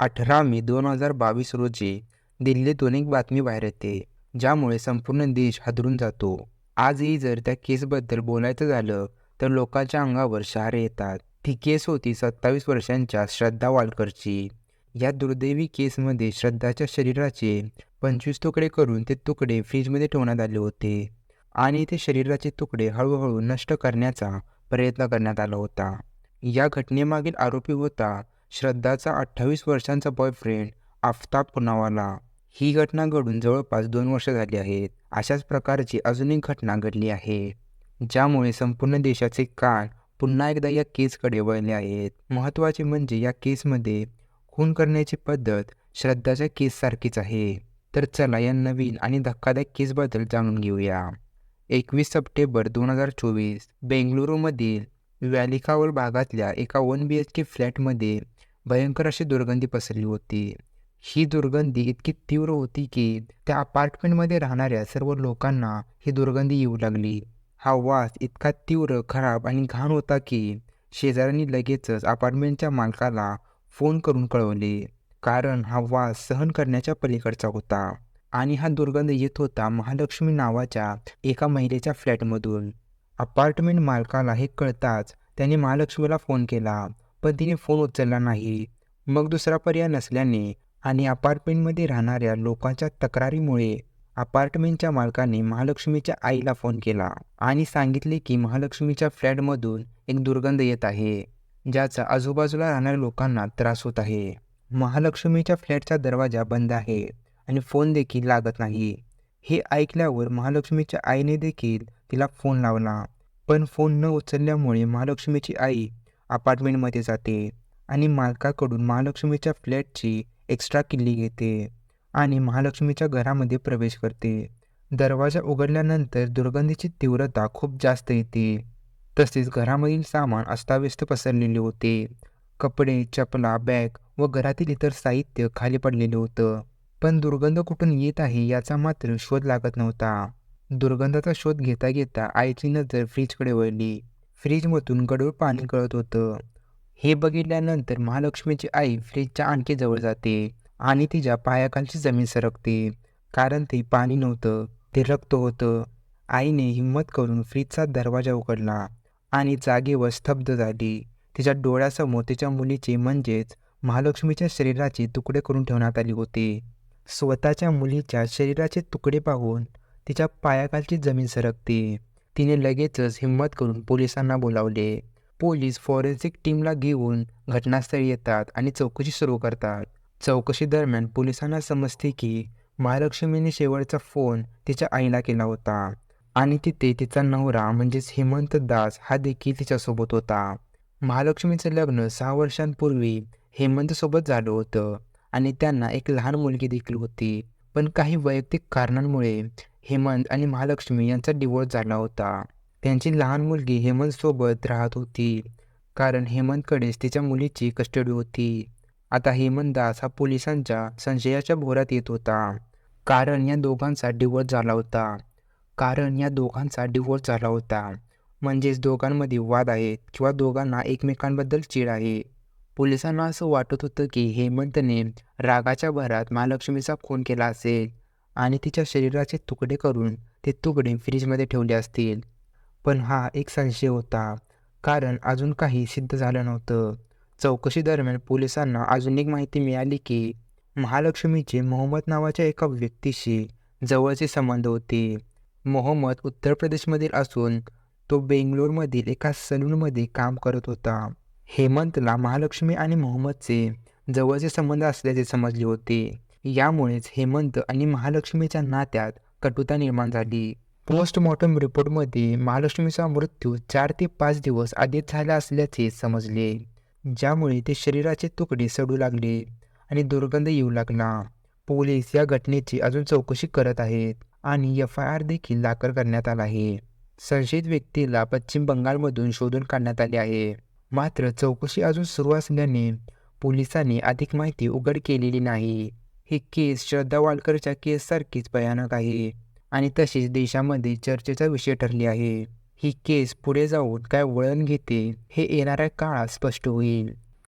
अठरा मे दोन हजार बावीस रोजी दिल्लीतून एक बातमी बाहेर येते ज्यामुळे संपूर्ण देश हादरून जातो. आजही जर त्या केसबद्दल बोलायचं झालं तर लोकांच्या अंगावर शहारे येतात. ती केस होती सत्तावीस वर्षांच्या श्रद्धा वालकरची. या दुर्दैवी केसमध्ये श्रद्धाच्या शरीराचे पंचवीस तुकडे करून ते तुकडे फ्रीजमध्ये ठेवण्यात आले होते आणि ते शरीराचे तुकडे हळूहळू नष्ट करण्याचा प्रयत्न करण्यात आला होता. या घटनेमागील आरोपी होता श्रद्धाचा अठ्ठावीस वर्षांचा बॉयफ्रेंड आफताब पुनावाला. ही घटना घडून जवळपास दोन वर्ष झाली आहेत. अशाच प्रकारची अजून एक घटना घडली आहे ज्यामुळे संपूर्ण देशाचे कान पुन्हा एकदा या केसकडे वळले आहेत. महत्त्वाचे म्हणजे या केसमध्ये खून करण्याची पद्धत श्रद्धाच्या केससारखीच आहे. तर चला या नवीन आणि धक्कादायक केसबद्दल जाणून घेऊया. एकवीस सप्टेंबर दोन हजार चोवीस बेंगलुरूमधील व्हॅलिकावल भागातल्या एका वन बी एच के फ्लॅटमध्ये भयंकर अशी दुर्गंधी पसरली होती. ही दुर्गंधी इतकी तीव्र होती की त्या अपार्टमेंटमध्ये राहणाऱ्या सर्व लोकांना ही दुर्गंधी येऊ लागली. हा वास इतका तीव्र खराब आणि घाण होता की शेजाऱ्यांनी लगेचच अपार्टमेंटच्या मालकाला फोन करून कळवले. कारण हा वास सहन करण्याच्या पलीकडचा होता आणि हा दुर्गंध येत होता महालक्ष्मी नावाच्या एका महिलेच्या फ्लॅटमधून. अपार्टमेंट मालकाला हे कळताच त्याने महालक्ष्मीला फोन केला पण तिने फोन उचलला नाही. मग दुसरा पर्याय नसल्याने आणि अपार्टमेंटमध्ये राहणाऱ्या लोकांच्या तक्रारीमुळे अपार्टमेंटच्या मालकाने महालक्ष्मीच्या आईला फोन केला आणि सांगितले की महालक्ष्मीच्या फ्लॅटमधून एक दुर्गंध येत आहे ज्याचा आजूबाजूला राहणाऱ्या लोकांना त्रास होत आहे. महालक्ष्मीच्या फ्लॅटचा दरवाजा बंद आहे आणि फोन देखील लागत नाही. हे ऐकल्यावर महालक्ष्मीच्या आईने देखील तिला फोन लावला. पण फोन न उचलल्यामुळे महालक्ष्मीची आई अपार्टमेंटमध्ये जाते आणि मालकाकडून महालक्ष्मीच्या फ्लॅटची एक्स्ट्रा किल्ली घेते आणि महालक्ष्मीच्या घरामध्ये प्रवेश करते. दरवाजा उघडल्यानंतर दुर्गंधीची तीव्रता खूप जास्त येते. तसेच घरामधील सामान अस्ताव्यस्त पसरलेले होते. कपडे चपला बॅग व घरातील इतर साहित्य खाली पडलेले होतं. पण दुर्गंध कुठून येत आहे याचा मात्र शोध लागत नव्हता. दुर्गंधाचा शोध घेता घेता आईची नजर फ्रीजकडे वळली. फ्रीजमधून गडूळ पाणी गळत होतं. हे बघितल्यानंतर महालक्ष्मीची आई फ्रीजच्या आणखी जवळ जाते आणि तिच्या पायाखालची जमीन सरकते. कारण ते पाणी नव्हतं ते रक्त होतं. आईने हिंमत करून फ्रीजचा दरवाजा उघडला आणि जागेवर स्तब्ध झाली. तिच्या डोळ्यासमोर तिच्या मुलीचे म्हणजेच महालक्ष्मीच्या शरीराचे तुकडे करून ठेवण्यात आले होते. स्वतःच्या मुलीच्या शरीराचे तुकडे पाहून तिच्या पायाखालची जमीन सरकते. तिने लगेचच हिंमत करून पोलिसांना बोलावले. पोलीस फॉरेन्सिक टीमला घेऊन घटनास्थळी येतात आणि चौकशी सुरू करतात. चौकशी दरम्यान पोलिसांना समजते की महालक्ष्मीने शेवटचा फोन तिच्या आईला केला होता आणि तिथे तिचा नवरा म्हणजेच हेमंत दास हा देखील तिच्यासोबत होता. महालक्ष्मीचं लग्न सहा वर्षांपूर्वी हेमंतसोबत झालं होतं आणि त्यांना एक लहान मुलगी देखील होती. पण काही वैयक्तिक कारणांमुळे हेमंत आणि महालक्ष्मी यांचा डिवोर्स झाला होता. त्यांची लहान मुलगी हेमंतसोबत राहत होती. कारण हेमंतकडेच तिच्या मुलीची कस्टडी होती. आता हेमंत दास हा पोलिसांच्या संशयाच्या भोरात येत होता. कारण या दोघांचा डिवोर्स झाला होता. कारण या दोघांचा डिवोर्स झाला होता. म्हणजेच दोघांमध्ये वाद आहेत किंवा दोघांना एकमेकांबद्दल चीड आहे. पोलिसांना असं वाटत होतं की हेमंतने रागाच्या भरात महालक्ष्मीचा खून केला असेल आणि तिच्या शरीराचे तुकडे करून ते तुकडे फ्रीजमध्ये ठेवले असतील. पण हा एक संशय होता कारण अजून काही सिद्ध झालं नव्हतं. चौकशी दरम्यान पोलिसांना अजून एक माहिती मिळाली की महालक्ष्मीचे मोहम्मद नावाच्या एका व्यक्तीशी जवळचे संबंध होते. मोहम्मद उत्तर प्रदेशमधील असून तो बेंगलोरमधील एका सलूनमध्ये काम करत होता. हेमंतला महालक्ष्मी आणि मोहम्मदचे जवळचे संबंध असल्याचे समजले होते. यामुळेच हेमंत आणि महालक्ष्मीच्या नात्यात कटुता निर्माण झाली. पोस्टमॉर्टम रिपोर्टमध्ये महालक्ष्मीचा मृत्यू चार ते पाच दिवस आधीच झाला असल्याचे समजले. ज्यामुळे ते शरीराचे तुकडे सडू लागले आणि दुर्गंध येऊ लागला. पोलीस या घटनेची अजून चौकशी करत आहेत आणि एफ आय आर देखील दाखल करण्यात आला आहे. संशयित व्यक्तीला पश्चिम बंगालमधून शोधून काढण्यात आले आहे. मात्र चौकशी अजून सुरू असल्याने पोलिसांनी अधिक माहिती उघड केलेली नाही. ही केस श्रद्धा वालकरच्या केससारखीच भयानक आहे आणि तशीच देशामध्ये चर्चेचा विषय ठरली आहे. ही केस पुढे जाऊन काय वळण घेते हे येणाऱ्या काळात स्पष्ट होईल.